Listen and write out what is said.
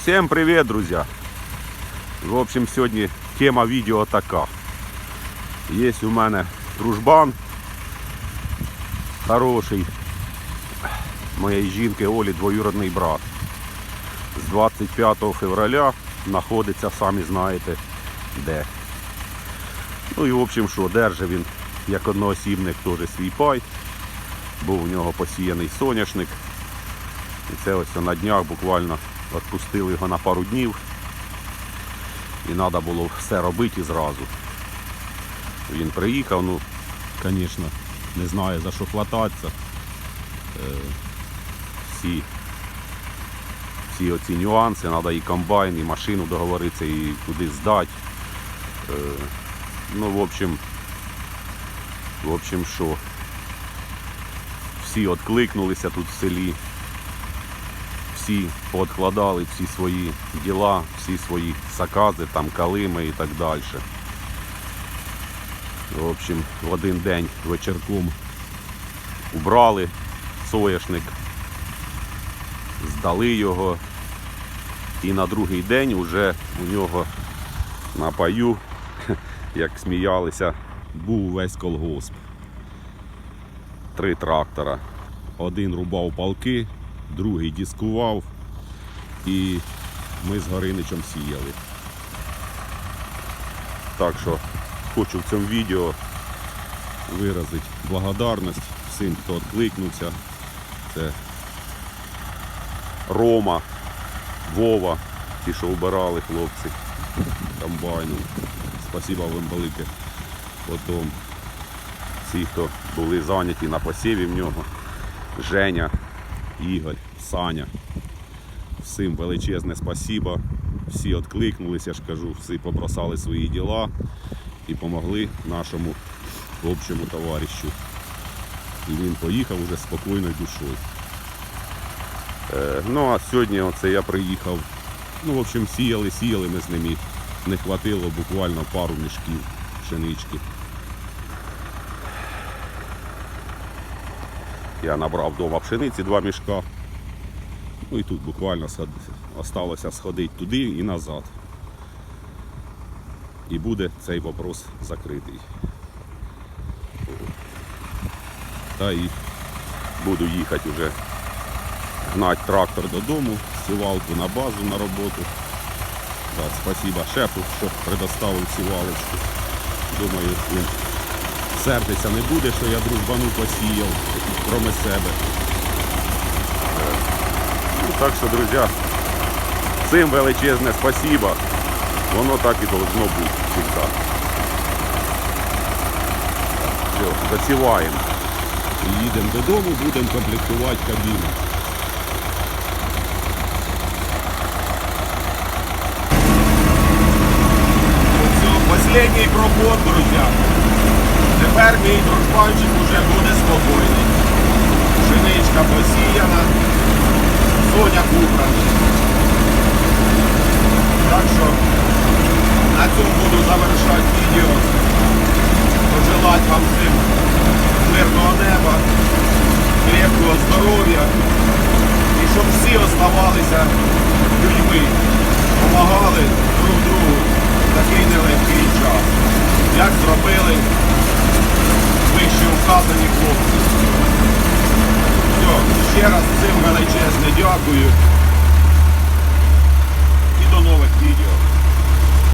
Всем привет, друзья! В общем, сьогодні тема відео така. Є у мене дружбан хороший моєї жінки Олі двоюродний брат. З 25 февраля знаходиться, самі знаєте, де. Ну і в общем, що, держить він як одноосібник теж свій пай. Був у нього посіяний соняшник. І це ось на днях буквально відпустили його на пару днів. І треба було все робити зразу. Він приїхав, ну, звісно, не знає за що хвататися. Е, всі, всі оці нюанси, треба і комбайн, і машину договоритися, і куди здати. Е, ну, в общем, в общем, що всі відкликнулися тут в селі всі пооткладали всі свої діла, всі свої закази, там калими і так далі. В общем, в один день вечірком убрали соняшник, здали його. І на другий день вже у нього на паю, як сміялися, був весь колгосп. Три трактора. Один рубав палки, другий дискував і ми з Гориничем сіяли. Так що хочу в цьому відео виразити благодарність всім, хто відкликнувся. Це Рома, Вова, ті, що вбирали хлопці комбайну. Спасибо вам велике. Потім всі, хто були зайняті на посіві в нього. Женя, Ігор, Саня. Всім величезне спасіба. Всі відкликнулися, я ж кажу, всі побросали свої діла і допомогли нашому общому товаришу. І він поїхав уже спокійною душою. Е, ну а сьогодні оце я приїхав. Ну, в общем, сіяли, сіяли ми з ними. Не хватило буквально пару мішків пшенички. Я набрав вдома пшениці два мішка. Ну і тут буквально осталося сходити туди і назад. І буде цей вопрос закритий. Та і буду їхати вже гнати трактор додому, сівалку на базу на роботу. Да, спасибо шефу, що предоставив сівалочку. Думаю, він сердиться не буде, що я дружбану посіяв, кроме себе. Ну, так що, друзі, всім величезне спасибо. Воно так і должно бути завжди. Все, засіваємо. Їдемо додому, будемо комплектувати кабіну. Все, последний проход, друзі. Тепер мій дружбанчик вже буде спокійний. Пшеничка посіяна, соняк убраний. Так що на цьому буду завершати відео. Пожелати вам всім мирного неба, крепкого здоров'я і щоб всі оставалися людьми, допомагали друг другу в такий нелегкий час. Як зробили вище вказані хлопці. Все, ще раз всім величезне дякую.